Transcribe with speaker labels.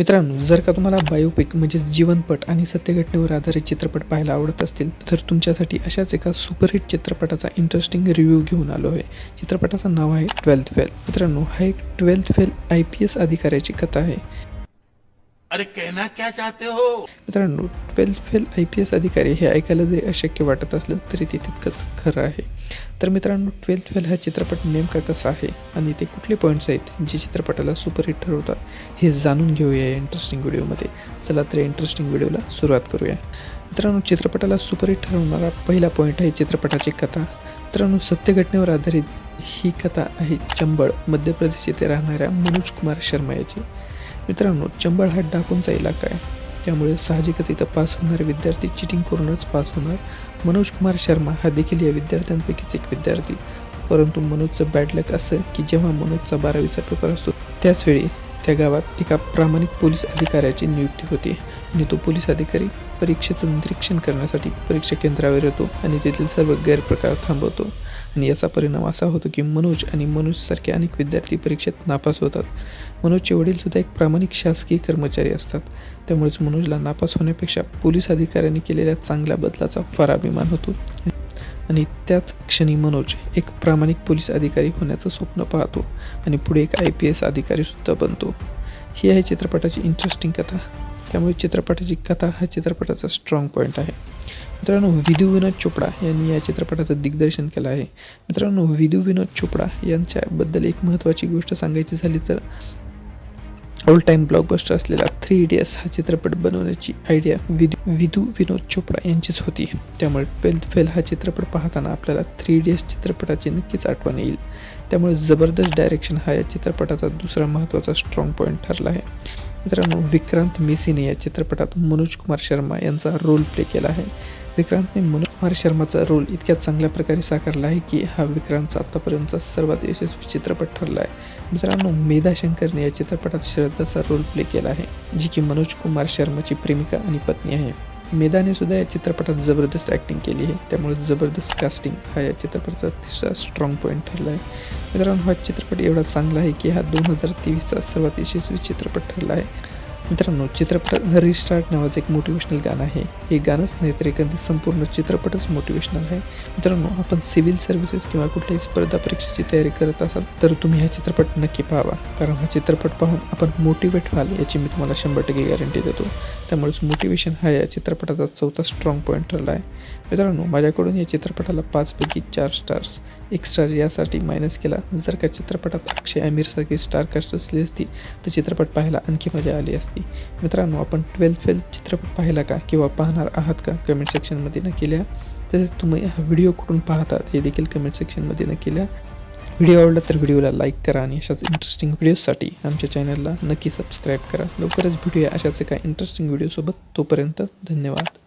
Speaker 1: मित्रांनो जर का तुम्हाला बायोपिक म्हणजेच जीवनपट आणि सत्यघटनेवर आधारित चित्रपट पाहायला आवडत असतील तर तुमच्यासाठी अशाच एका सुपरहिट चित्रपटाचा इंटरेस्टिंग रिव्ह्यू घेऊन आलो आहे. चित्रपटाचं नाव आहे ट्वेल्थ फेल मित्रांनो हा एक twelfth fail I P S अधिकाऱ्याची कथा आहे.
Speaker 2: अरे कहना क्या चाहते हो?
Speaker 1: मित्रांनो twelfth fail I P S अधिकारी हे ऐकायला जरी अशक्य वाटत असलं तरी ते तितकंच खरं आहे. तर मित्रांनो ट्वेल्थ फेल हा चित्रपट नेमका कसा आहे आणि ते कुठले पॉईंट्स आहेत जे चित्रपटाला सुपरहिट ठरवतात हे जाणून घेऊया या इंटरेस्टिंग व्हिडिओमध्ये चला तर इंटरेस्टिंग व्हिडिओला सुरुवात करूया. मित्रांनो चित्रपटाला सुपरहिट ठरवणारा पहिला पॉईंट आहे चित्रपटाची कथा. मित्रांनो सत्यघटनेवर आधारित ही कथा आहे चंबळ मध्य प्रदेश येथे राहणाऱ्या मनोज कुमार शर्मा याची. मित्रांनो चंबळ हा डाकूंचा इलाका आहे. त्यामुळे साहजिकच इथं पास होणारे विद्यार्थी चिटिंग करूनच पास होणार. मनोज कुमार शर्मा हा देखील या विद्यार्थ्यांपैकीच एक विद्यार्थी. परंतु मनोजचं बॅड लक असं की जेव्हा मनोजचा बारावीचा पेपर असतो त्याचवेळी त्या गावात एका प्रामाणिक पोलीस अधिकाऱ्याची नियुक्ती होते. आणि तो पोलीस अधिकारी परीक्षेचं निरीक्षण करण्यासाठी परीक्षा केंद्रावर येतो आणि तेथील सर्व गैरप्रकार थांबवतो. आणि याचा परिणाम असा होतो की मनोज आणि मनोजसारखे अनेक विद्यार्थी परीक्षेत नापास होतात. मनोजचे वडीलसुद्धा एक प्रामाणिक शासकीय कर्मचारी असतात. त्यामुळेच मनोजला नापास होण्यापेक्षा पोलीस अधिकाऱ्यांनी केलेल्या चांगल्या बदलाचा फार अभिमान होतो. आणि त्याच क्षणी मनोज एक प्रामाणिक पोलीस अधिकारी होण्याचं स्वप्न पाहतो आणि पुढे एक आय पी एस अधिकारीसुद्धा बनतो. ही आहे चित्रपटाची इंटरेस्टिंग कथा. त्यामुळे चित्रपटाची कथा हा चित्रपटाचा स्ट्रॉंग पॉईंट आहे. मित्रांनो विधू विनोद चोपडा यांनी या चित्रपटाचं दिग्दर्शन केलं आहे. मित्रांनो विधू विनोद चोपडा यांच्याबद्दल एक महत्त्वाची गोष्ट सांगायची झाली तर ऑल टाईम ब्लॉकबस्टर असलेला थ्री इडियट्स हा चित्रपट बनवण्याची आयडिया विधू विधू विनोद चोपडा यांचीच होती. त्यामुळे ट्वेल्थ फेल हा चित्रपट पाहताना आपल्याला थ्री इडियट्स चित्रपटाची नक्कीच आठवण येईल. त्यामुळे जबरदस्त डायरेक्शन हा या चित्रपटाचा दुसरा महत्त्वाचा स्ट्रॉंग पॉईंट ठरला आहे. मित्रांनो विक्रांत मेसीने या चित्रपटात मनोज कुमार शर्मा यांचा रोल प्ले केला आहे. विक्रांतने मनोज कुमार शर्माचा रोल इतक्या चांगल्या प्रकारे साकारला आहे की हा विक्रांतचा आत्तापर्यंतचा सर्वात यशस्वी चित्रपट ठरला आहे. मित्रांनो मेधा शंकरने या चित्रपटात श्रद्धाचा रोल प्ले केला आहे जी की मनोज कुमार शर्माची प्रेमिका आणि पत्नी आहे. मेधाने सुद्धा या चित्रपटात जबरदस्त ॲक्टिंग केली आहे. त्यामुळे जबरदस्त कास्टिंग हा या चित्रपटाचा तिसरा स्ट्रॉंग पॉईंट ठरला आहे मित्रांनो हा चित्रपट एवढा चांगला आहे की हा दोन हजार तेवीसचा सर्वात यशस्वी चित्रपट ठरला आहे. मित्रांनो चित्रपट रिस्टार्ट नावाचं एक मोटिवेशनल गाणं आहे. हे गाणंच नाही तर एखादं संपूर्ण चित्रपटच मोटिवेशनल आहे. मित्रांनो आपण सिव्हिल सर्व्हिसेस किंवा कुठल्याही स्पर्धा परीक्षेची तयारी करत असाल तर तुम्ही हा चित्रपट नक्की पाहावा. कारण हा चित्रपट पाहून आपण मोटिवेट व्हाल याची मी तुम्हाला शंभर टक्के गॅरंटी देतो. त्यामुळेच मोटिवेशन हा या चित्रपटाचा चौथा स्ट्रॉंग पॉईंट ठरला आहे. मित्रांनो माझ्याकडून या चित्रपटाला पाचपैकी चार स्टार्स एक स्टार यासाठी मायनस केला. जर का चित्रपटात अक्षय आमिरसारखी स्टार कास्ट असली असती तर चित्रपट पाहायला आणखी मजा आली असती. मित्रांनो आपण ट्वेल्थ फेल चित्रपट पाहिला का किंवा पाहणार आहात का कमेंट सेक्शनमध्ये नक्की लिहा. तसेच तुम्ही हा व्हिडिओ कुठून पाहतात हे देखील कमेंट सेक्शनमध्ये नक्की लिहा. व्हिडिओ आवडला तर व्हिडिओला लाईक करा आणि अशाच इंटरेस्टिंग व्हिडिओसाठी आमच्या चॅनलला नक्की सबस्क्राईब करा. लवकरच भेटूया अशाच एका इंटरेस्टिंग व्हिडिओसोबत तोपर्यंत धन्यवाद.